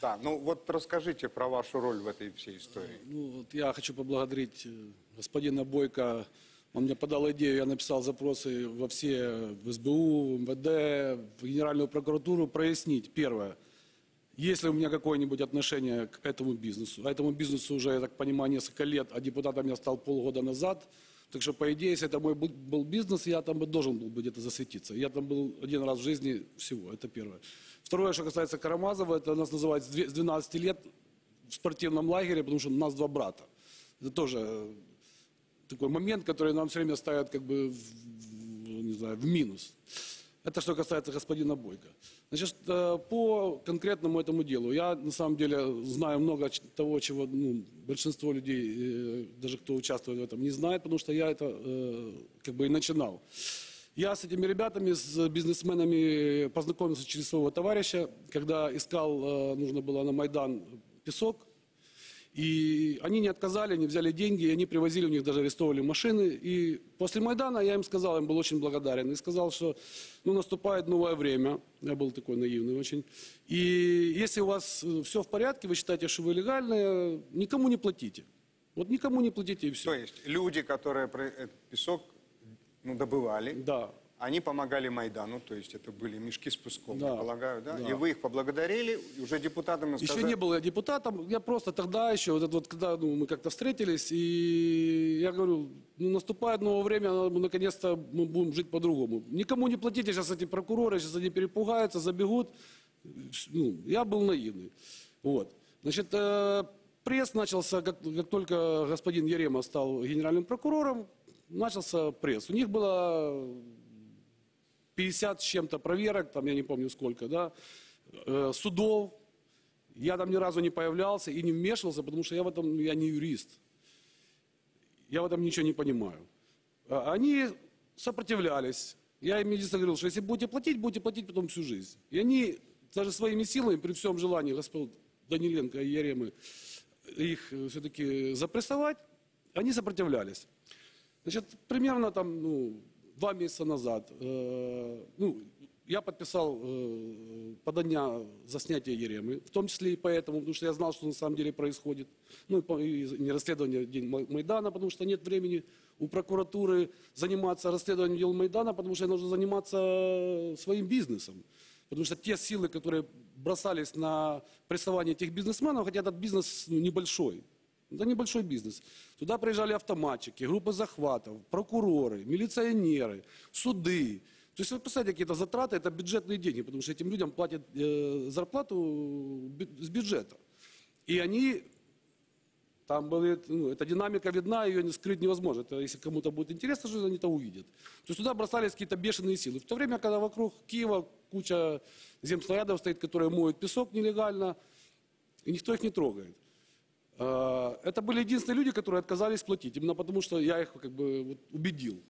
Да, ну вот расскажите про вашу роль в этой всей истории. Ну, вот я хочу поблагодарить э, господина Бойко. Он мне подал идею, я написал запросы во все, в СБУ, МВД, в Генеральную прокуратуру, прояснить, первое, есть ли у меня какое-нибудь отношение к этому бизнесу. А этому бизнесу уже, я так понимаю, несколько лет, а депутатом я стал полгода назад. Так что, по идее, если это мой был- бизнес, я там бы должен был бы где-то засветиться. Я там был один раз в жизни всего, это первое. Второе, что касается Карамазова, это нас называют с две- с 12 лет в спортивном лагере, потому что у нас два брата. Это тоже э, такой момент, который нам все время ставят как бы в- не знаю, в минус. Это что касается господина Бойко. Значит, э, по конкретному этому делу, я на самом деле знаю много того, чего ну, большинство людей, э, даже кто участвует в этом, не знает, потому что я это э, как бы и начинал. Я с этими ребятами, с бизнесменами познакомился через своего товарища, когда искал, нужно было на Майдан песок, и они не отказали, они взяли деньги, и они привозили, у них даже арестовывали машины. И после Майдана я им сказал, им был очень благодарен, и сказал, что ну, наступает новое время. Я был такой наивный очень. И если у вас все в порядке, вы считаете, что вы легальные, никому не платите. Вот никому не платите и То все. есть люди, которые песок ну, добывали, Да. Они помогали Майдану, то есть это были мешки с песком, Да, я полагаю, да? да. И вы их поблагодарили, уже депутатам Еще сказали... не был я депутатом, я просто тогда еще, вот это вот, когда ну, мы как-то встретились, и я говорю, ну, наступает новое время, наконец-то мы будем жить по-другому. Никому не платите, сейчас эти прокуроры, сейчас они перепугаются, забегут. Ну, я был наивный. Вот. Значит, э, пресс начался, как, как только господин Ерема стал генеральным прокурором, начался пресс. У них было 50 с чем-то проверок, там я не помню сколько, да, э, судов. Я там ни разу не появлялся и не вмешивался, потому что я в этом, я не юрист. Я в этом ничего не понимаю. А Они сопротивлялись. Я им единственное говорил, что если будете платить, будете платить потом всю жизнь. И они даже своими силами, при всем желании господ Даниленко и Яремы, их все-таки запрессовать, они сопротивлялись. Значит, примерно там, ну, два месяца назад, э, ну, я подписал э, подання за снятие Еремы, в том числе и поэтому, потому что я знал, что на самом деле происходит. Ну, и, и не расследование День Май- Майдана, потому что нет времени у прокуратуры заниматься расследованием дел Майдана, потому что нужно заниматься своим бизнесом. Потому что те силы, которые бросались на прессование этих бизнесменов, хотя этот бизнес ну, небольшой, это небольшой бизнес. Туда приезжали автоматчики, группы захватов, прокуроры, милиционеры, суды. То есть вы представляете, какие-то затраты, это бюджетные деньги, потому что этим людям платят э, зарплату с бюджета. И они, там были, ну, эта динамика видна, ее не скрыть невозможно. Это, если кому-то будет интересно, что они это увидят. То есть туда бросались какие-то бешеные силы. В то время, когда вокруг Киева куча земснарядов стоит, которые моют песок нелегально, и никто их не трогает. Э, Это были единственные люди, которые отказались платить, именно потому что я их как бы вот убедил.